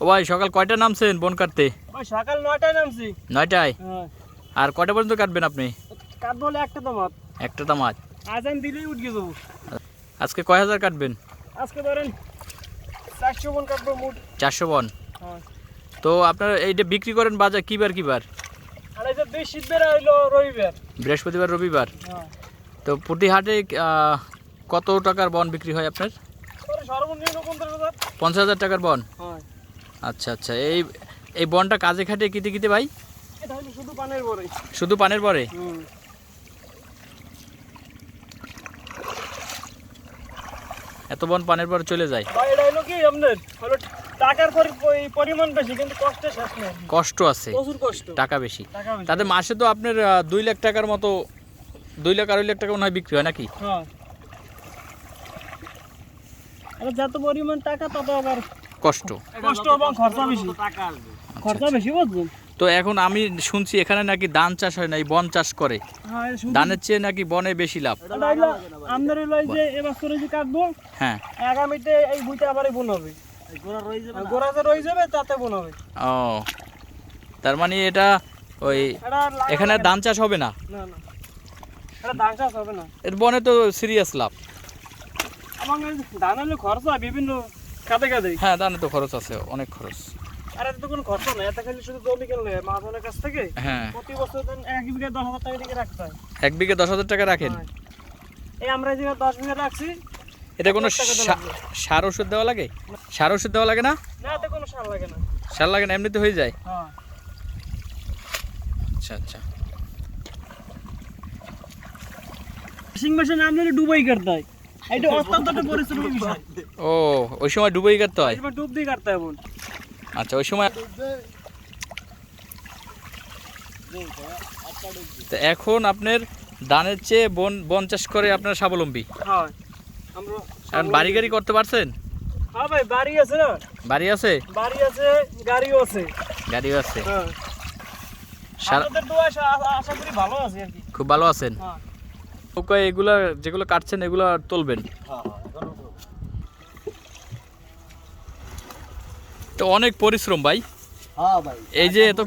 ও ভাই সকাল কয়টা নামছেন বন কাটতে? ওই সকাল নয়টায় নামছি। নয়টায়? হ্যাঁ। আর কয়টা পর্যন্ত কাটবেন আপনি? কাটবো হলে একটা তো একটা তো আজান দিলেই উঠে যাব। আজকে কয় হাজার কাটবেন? আজকে ধরেন চারশো মন কাটবো মুঠ চারশো বন? হ্যাঁ। তো আপনারা এইটা বিক্রি করেন বাজার কিবার কিবার? বৃহস্পতিবার রবিবার। হ্যাঁ। তো প্রতি হাটে কত টাকার বন বিক্রি হয় আপনার? সর্বনিম্ন পঞ্চাশ হাজার টাকার বন? হ্যাঁ। আচ্ছা আচ্ছা। এই এই বনটা কাজে খাটে কিতে কিতে ভাই? এটা হলো শুধু পানের পরে শুধু পানের পরে হুম। এত বন পানের পরে চলে যায়। টাকার পরি- পরি- পরিমাণ বেশি কিন্তু কষ্টের শেষ নেই। কষ্ট আছে। প্রচুর কষ্ট। টাকা বেশি। তাতে মাসে তো আপনার দুই লাখ টাকার মতো দুই লাখ আড়াই লাখ টাকা মনে হয় বিক্রি হয় নাকি? হ্যাঁ। আর যত পরিমাণ টাকা তত আবার কষ্ট। কষ্ট এবং খরচা বেশি। খরচা বেশি বুঝছেন তো এখন আমি শুনছি এখানে নাকি ধান চাষ হয় না এই বন চাষ করে। হ্যাঁ ধানের চেয়ে নাকি বনে বেশি লাভ। যে যে কাটবো হ্যাঁ। আগামীতে এই বুইটা আবার বোন হবে। গোড়া রয়ে যাবে তাতে বোন হবে। ও তার মানে এটা ওই এখানে ধান চাষ হবে না? না না। এটা ধান চাষ হবে না। এর বনে তো সিরিয়াস লাভ। আমার ধান হলে খরচা বিভিন্ন কাঁদে কাঁদে? হ্যাঁ ধানে তো খরচ আছে অনেক খরচ। আর এতে কোনো খরচা নেই এত খালি শুধু জমি কিনলে কাছ থেকে হ্যাঁ। প্রতি বছর দেন এক বিঘা দশ হাজার টাকা দিকে রাখতে হয়। এক বিঘে দশ হাজার টাকা রাখেন? হ্যাঁ। এই আমরা যে দশ বিঘা রাখছি এটা কোনো। সার ওষুধ দেওয়া লাগে? সার ওষুধ দেওয়া লাগে না? না এতে কোনো সার লাগে না। সার লাগে না এমনিতে হয়ে যায়? হ্যাঁ। আচ্ছা আচ্ছা। ওয়াশিং মেশিন আপনার ডুবাই করতে হয় এটা অত্যন্ত একটা পরিশ্রমের বিষয় ও ওই সময় ডুবেই কাটতে হয় ডুব দিয়ে কাটতে হবে আচ্ছা ওই সময় তো এখন আপনার ধানের চেয়ে বন বন চাষ করে আপনার স্বাবলম্বী। হ্যাঁ। আমরা এখন বাড়ি গাড়ি করতে পারছেন? হ্যাঁ ভাই বাড়ি আছে না? বাড়ি আছে? বাড়ি আছে গাড়িও আছে। গাড়িও আছে। হ্যাঁ। আপনাদের দোয়া আশা করি ভালো আছে আর কি। খুব ভালো আছেন? হ্যাঁ। নৌকায় এগুলা যেগুলো কাটছেন এগুলো তুলবেন? তো অনেক পরিশ্রম ভাই। হ্যাঁ এই যে এত